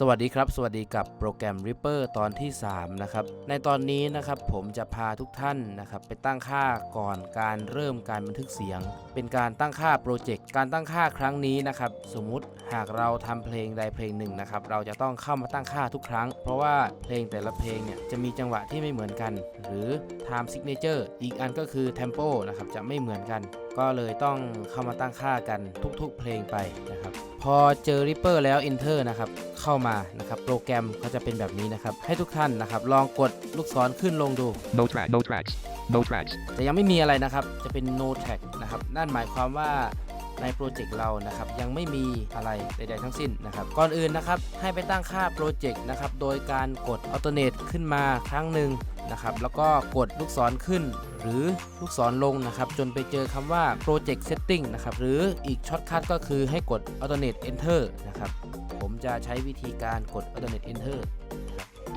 สวัสดีครับ สวัสดีกับโปรแกรม Ripper ตอนที่3นะครับในตอนนี้นะครับผมจะพาทุกท่านนะครับ ไปตั้งค่าก่อนการเริ่มการบันทึกเสียง เป็นการตั้งค่าโปรเจกต์ การตั้งค่าครั้งนี้นะครับ สมมุติหากเราทำเพลงใดเพลงหนึ่งนะครับ เราจะต้องเข้ามาตั้งค่าทุกครั้งเพราะว่าเพลงแต่ละเพลงเนี่ยจะมีจังหวะที่ไม่เหมือนกัน หรือ time signature อีกอันก็คือ tempo นะครับจะไม่เหมือนกัน ก็เลยต้องเข้ามาตั้งค่ากันทุกๆ เพลงไปนะครับพอเจอ Ripper แล้ว Enter นะครับเข้ามา นะครับ โปรแกรมก็จะเป็นแบบนี้นะครับ ให้ทุกท่านนะครับลองกดลูกศรขึ้นลงดู no track no tracks no tracks แต่ยังไม่มีอะไรนะครับ จะเป็น no track นะครับ นั่นหมายความว่าในโปรเจกต์เรานะครับยังไม่มีอะไรใดๆทั้งสิ้นนะครับ ก่อนอื่นนะครับ ให้ไปตั้งค่าโปรเจกต์นะครับ โดยการกด alternate ขึ้นมาครั้งหนึ่งนะครับ แล้วก็กดลูกศรขึ้นหรือลูกศรลงนะครับ จนไปเจอคำว่า project setting นะครับ หรืออีกช็อตคัทก็คือให้กด alternate enter นะครับจะใช้วิธีการกด alternate enter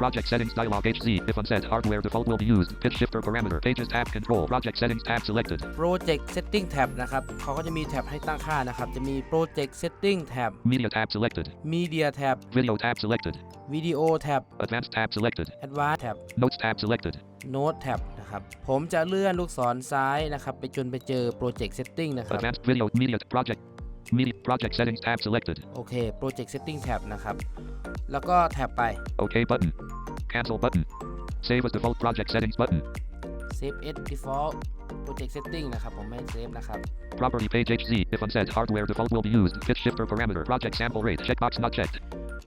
Project settings dialog HZ if unset hardware default will be used pitch shifter parameter pages tab control project settings tab selected project setting tab นะครับ เขาก็จะมีแท็บให้ตั้งค่านะครับ จะมี project setting tab media tab selected media tab video tab selected video tab advanced tab selected advanced tab notes tab selected Note tab นะครับผมจะเลื่อนลูกศรซ้ายนะครับไปจนไปเจอ Project Setting นะครับ Advanced Video Media Project m e d Project Settings tab selected โอเค Project Setting tab นะครับ แล้วก็แท็บไป o k เค button Cancel button Save as default project settings button Save as default project setting นะครับ ผมไม่เซฟนะครับ Property page HZ if unset hardware default will be used pitch shifter parameter project sample rate checkbox not checked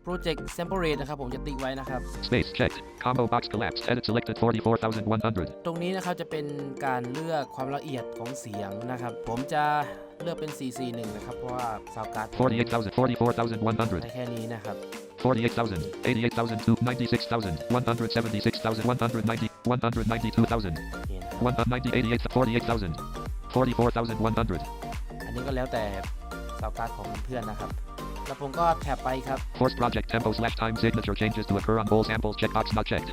Project sample rate นะครับผมจะติ๊กไว้นะครับ Space checked combo box collapsed edit selected 44100 ตรงนี้นะครับจะเป็นการเลือกความละเอียดของเสียงนะครับ ผมจะเลือกเป็น 441นะครับเพราะว่าซาวการ์ด48,000 44,100ได้แค่นี้นะครับ 48,000, 88,000, 96,000, 176,000, 190, 192,000, 198, 48,000, 44,100. อันนี้ก็แล้วแต่ซาวการ์ดของเพื่อนนะครับ แล้วผมก็แท็บไปครับ Force project tempo slash time signature changes to occur on bowl samples checkbox not checked.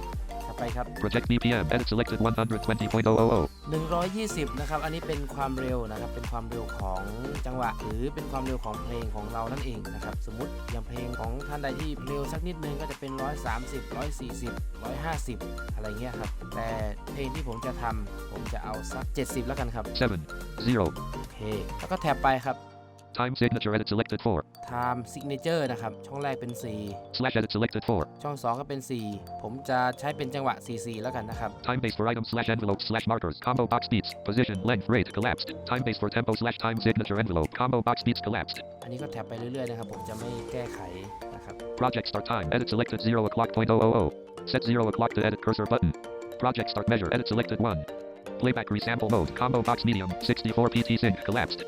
ไปครับ project BPM edit selected 120.000 120 นะครับ อันนี้เป็นความเร็วนะครับ เป็นความเร็วของจังหวะ หรือเป็นความเร็วของเพลงของเรานั่นเองนะครับสมมติอย่างเพลงของท่านใดที่เร็วสักนิดนึงก็จะเป็น130 140 150 อะไรเงี้ยครับแต่เพลงที่ผมจะทำผมจะเอาสัก 70แล้วกันครับ7 0โอเคแล้วก็แท็บไปครับ Time signature edit selected 4 time signature นะครับช่องแรกเป็น C slash edit selected 4ช่อง 2 ก็เป็น C ผมจะใช้เป็นจังหวะแล้วกันนะครับ time base for item slash envelope slash markers combo box beats position length rate collapsed time base for tempo slash time signature envelope combo box beats collapsed อันนี้ก็แท็บไปเรื่อยๆนะครับ ผมจะไม่แก้ไขนะครับ project start time edit selected 0 o'clock point 000 set 0 o'clock to edit cursor button project start measure edit selected 1 playback resample mode combo box medium 64 pt sync collapsed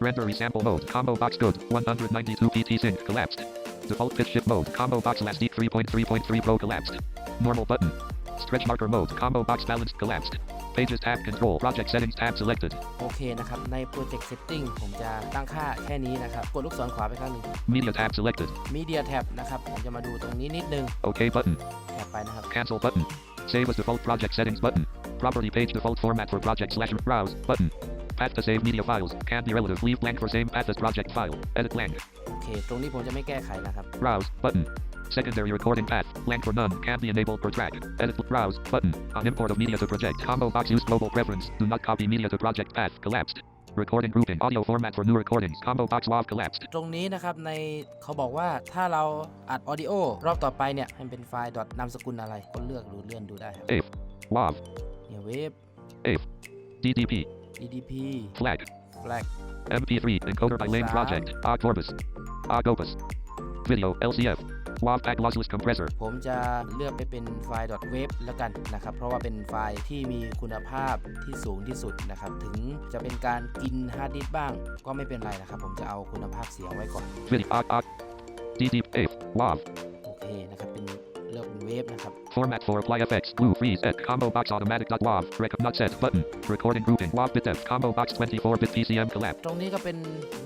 Render sample mode. Combo box good. 192 PT sync collapsed. Default pitch shift mode. Combo box last 3.3.3 Pro collapsed. Normal button. Stretch marker mode. Combo box balanced collapsed. Pages tab control. Project settings tab selected. โอเคนะครับ ใน Project Setting ผมจะตั้งค่าแค่นี้นะครับ กดลูกศรขวาไปข้างหนึ่ง Media tab selected. Media tab นะครับ ผมจะมาดูตรงนี้นิดนึง OK button. แถบไปนะครับ Cancel button. Save as default project settings button. Property page default format for project slash browse button path to save media files can be relative leave blank for same path as project file edit blank Okay. ตรงนี้ผมจะไม่แก้ไขนะครับ browse button Secondary recording path, blank for none, can be enabled per track. Edit browse button on import of media to project. Combo box use global preference. Do not copy media to project path collapsed. Recording grouping audio format for new recordings combo box lav collapsed ตรงนี้นะครับใน เขาบอกว่าถ้าเราอัดออดิโอรอบต่อไปเนี่ยมันเป็นไฟล์ดอทนามสกุลอะไร ก็เลือกดูเลื่อนดูได้ครับ F lav เนี่ยเวฟ F DDP EDP flag flag MP3 encoder by lane project Octorbus Octopus video LCF WAVPAC k lossless compressor ผมจะเลือกไปเป็นไฟล์ .wav แล้วกันนะครับ เพราะว่าเป็นไฟล์ที่มีคุณภาพที่สูงที่สุดนะครับ ถึงจะเป็นการกินฮาร์ดดิสบ้าง ก็ไม่เป็นไรนะครับ ผมจะเอาคุณภาพเสียงไว้ก่อน video Octopus. DDF WAV เวฟนะครับ Format for apply FX. blue freeze at combo box automatic wav rec not set button recording grouping wav bit depth combo box 24 bit PCM collab ตรงนี้ก็เป็น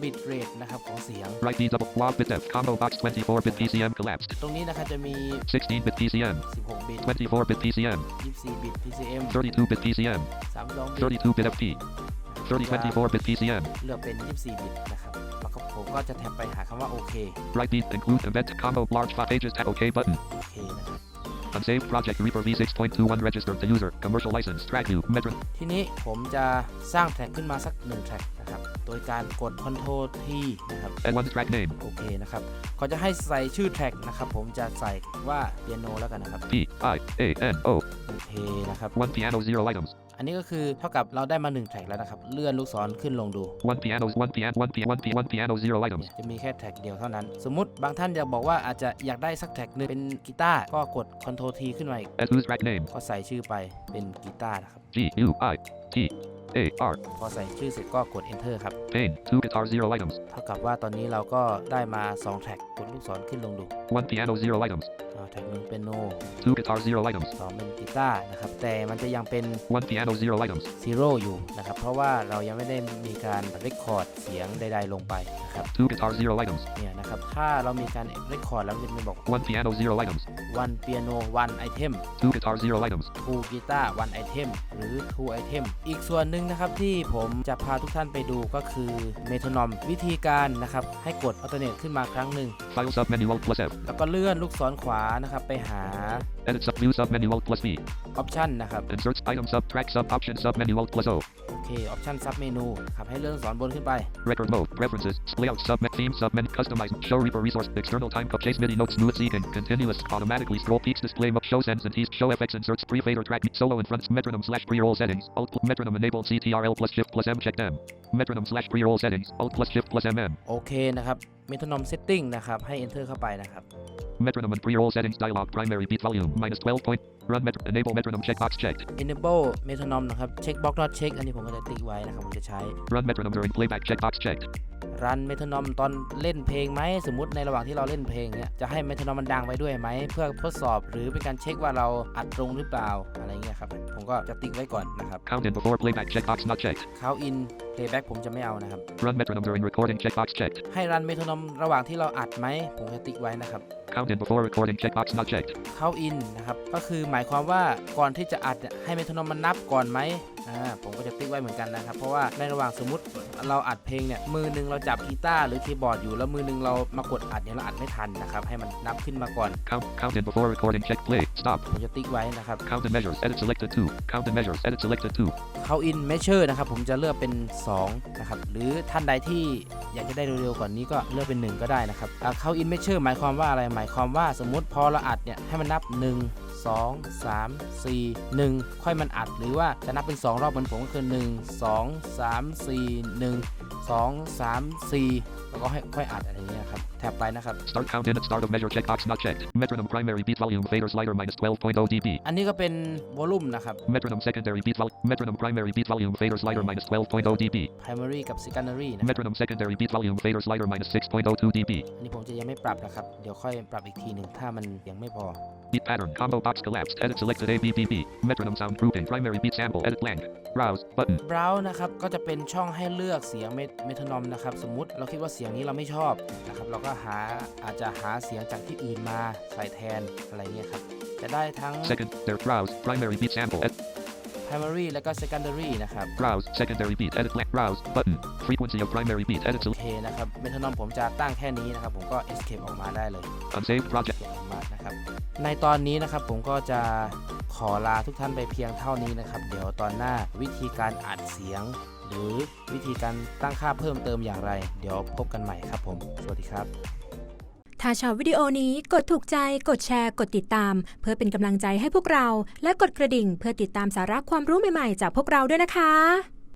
bit rate นะครับ ของเสียง right D double wav bit depth combo box 24 bit PCM collapsed ตรงนี้นะครับจะมี 16 bit PCM 16 bit 24 bit PCM 24 bit PCM 32 bit PCM 32 bit FP 3024 bit PCM เลือกเป็น 24บิตนะครับ แล้วก็ผมก็จะแท็บไปหาคำว่าโอเค Right beat include event combo large file pages tab OK button โอเค Unsaved project Reaper v6.21 registered t o user commercial license track view metro ทีนี้ผมจะสร้างแทร็กขึ้นมาสักหนึ่งแทร็กนะครับ โดยการกด Ctrl T นะครับ and one track name โอเคนะครับเขาจะให้ใส่ชื่อแทร็กนะครับผมจะใส่ว่าเปียโนแล้วกันนะครับ P I A N O โอเคนะครับ one piano zero items อันนี้ก็คือเท่ากับเราได้มา1แท็กแล้วนะครับ เลื่อนลูกศรขึ้นลงดู one piano one piano one piano one piano one piano zero items จะมีแค่แท็กเดียวเท่านั้นสมมติบางท่านอยากบอกว่าอาจจะอยากได้สักแท็กนึงเป็นกีตาร์ก็กด Ctrl T ขึ้นมาอีก and w h t name ก็ใส่ชื่อไปเป็นกีตาร์นะครับ G U I T A R พอใส่ชื่อเสร็จก็กด Enter ครับ p a n two guitar zero items เท่ากับว่าตอนนี้เราก็ได้มา 2 แท็กกดลูกศรขึ้นลงดู one piano zero items แท็กหนึ่งเป็นโน two guitar zero items สองเป็นกีตาร์นะครับแต่มันจะยังเป็น one piano zero items zero อยู่นะครับเพราะว่าเรายังไม่ได้มีการเรคคอร์ดเสียงใดๆ ลงไปนะครับ two guitar zero items เนี่ยนะครับถ้าเรามีการเรคคอร์ดแล้วมันจะบอก one piano zero items วันเปียโนวันไอเทม two guitar zero items t w กีตาร์วันไอเทมหรือ two item อีกส่วนหนึ่งนะครับที่ผมจะพาทุกท่านไปดูก็คือ เมทอนอม วิธีการนะครับ ให้กดอัลเทอร์เนทขึ้นมาครั้งหนึ่งแล้วก็เลื่อนลูกศรขวานะครับไปหา Edit sub view sub menu alt plus B Option นะครับ Insert item sub sub option sub menu alt plus O. โอเค Option sub menu ครับให้เลื่อนสอนบนขึ้นไป Record mode preferences layout sub theme sub menu customize show reaper resource external time cup chase mini notes nude seeking continuous automatically scroll peaks display map shows ends and ease show fx inserts pre fader track solo in front metronome slash pre roll settings alt metronome enabled CTRL plus shift plus M checked M metronome slash pre roll settings alt plus shift plus MM โอเคนะครับ metronome setting นะครับ ให้ enter เข้าไปนะครับ metronome and pre-roll settings dialog primary beat volume minus 12 point Run met enable metronome checkbox checked. Enable metronome นะครับ checkbox not check อันนี้ผมก็จะติ๊กไว้นะครับ ผมจะใช้ Run metronome during playback checkbox checked. รันเมทานอมตอนเล่นเพลงไหมสมมุติในระหว่างที่เราเล่นเพลงเนี้ยจะให้เมทานอมมันดังไปด้วยไหม เพื่อทดสอบหรือเป็นการเช็คว่าเราอัดตรงหรือเปล่าอะไรเงี้ยครับ ผมก็จะติ๊กไว้ก่อนนะครับ Count in before playback checkbox not checked Count in playback ผมจะไม่เอานะครับ Run metronome during recording checkbox checked ให้รันเมทานอมระหว่างที่เราอัดไหมผมจะติ๊กไว้นะครับ Count in before recording checkbox not checked Count in นะครับก็คือหมายความว่าก่อนที่จะอัดให้เมทานมมันนับก่อนไหมอ่าผมก็จะติ๊กไว้เหมือนกันนะครับเพราะว่าในระหว่างสมมติเราอัดเพลงเนี่ยมือนึง เราจับกีตาร์หรือคีย์บอร์ดอยู่แล้วมือนึงเรามากดอัดเนี่ยเราอัดไม่ทันนะครับให้มันนับขึ้นมาก่อน Count count in before recording check play stop ผมจะติ๊กไว้นะครับ Count in measures edit selected to count in measures edit selected to count in measure นะครับผมจะเลือกเป็น2นะครับหรือท่านใดที่อยากจะได้เร็วๆก่อนนี้ก็เลือกเป็น1ก็ได้นะครับ count in measure หมายความว่าอะไรหมาายความว่าสมมุติพอเราอัดเนี่ยให้มันนับ 1 2 3 4 1 ค่อยมันอัดหรือว่าจะนับเป็น 2 รอบเหมือนผมก็คือ 1 2 3 4 1 2 3 4 แล้วก็ค่อยอัดอะไรเงี้ยครับ tab ไปนะครับ start count in at start of measure checkbox not checked metronome primary beat volume fader slider minus 12.0 dB อันนี้ก็เป็นวอลลุ่มนะครับ metronome secondary beat volume metronome primary beat volume fader slider minus 12.0 dB primary กับ secondary นะ metronome secondary beat volume fader slider minus 6.02 dB อันนี้ผมจะยังไม่ปรับนะครับ เดี๋ยวค่อยปรับอีกทีหนึ่งถ้ามันยังไม่พอ Beat pattern combo box collapsed. Edit selected A B B B. Metronome sound grouping. Primary beat sample. Edit blank. Browse button. Browse นะครับ ก็จะเป็นช่องให้เลือกเสียงเมทรอนอมนะครับ สมมติเราคิดว่าเสียงนี้เราไม่ชอบนะครับ เราก็็หาอาจจะหาเสียงจากที่อื่นมาใส่แทนอะไรเงี้ยครับ จะได้ทั้ง second t h e r browse primary beat sample primary แล้วก็ secondary นะครับ browse secondary beat edit browse button frequency of primary beat edit โอเคนะครับ เมทานอมผมจะตั้งแค่นี้นะครับ ผมก็ escape ออกมาได้เลย unsaved project ออกมา นะครับ ในตอนนี้นะครับ ผมก็จะขอลาทุกท่านไปเพียงเท่านี้นะครับ เดี๋ยวตอนหน้าวิธีการอัดเสียง หรือวิธีการตั้งค่าเพิ่มเติมอย่างไร เดี๋ยวพบกันใหม่ครับผม สวัสดีครับ ถ้าชอบวิดีโอนี้กดถูกใจกดแชร์ กดติดตาม เพื่อเป็นกำลังใจให้พวกเรา และกดกระดิ่งเพื่อติดตามสาระความรู้ใหม่ ๆ จากพวกเราด้วยนะคะ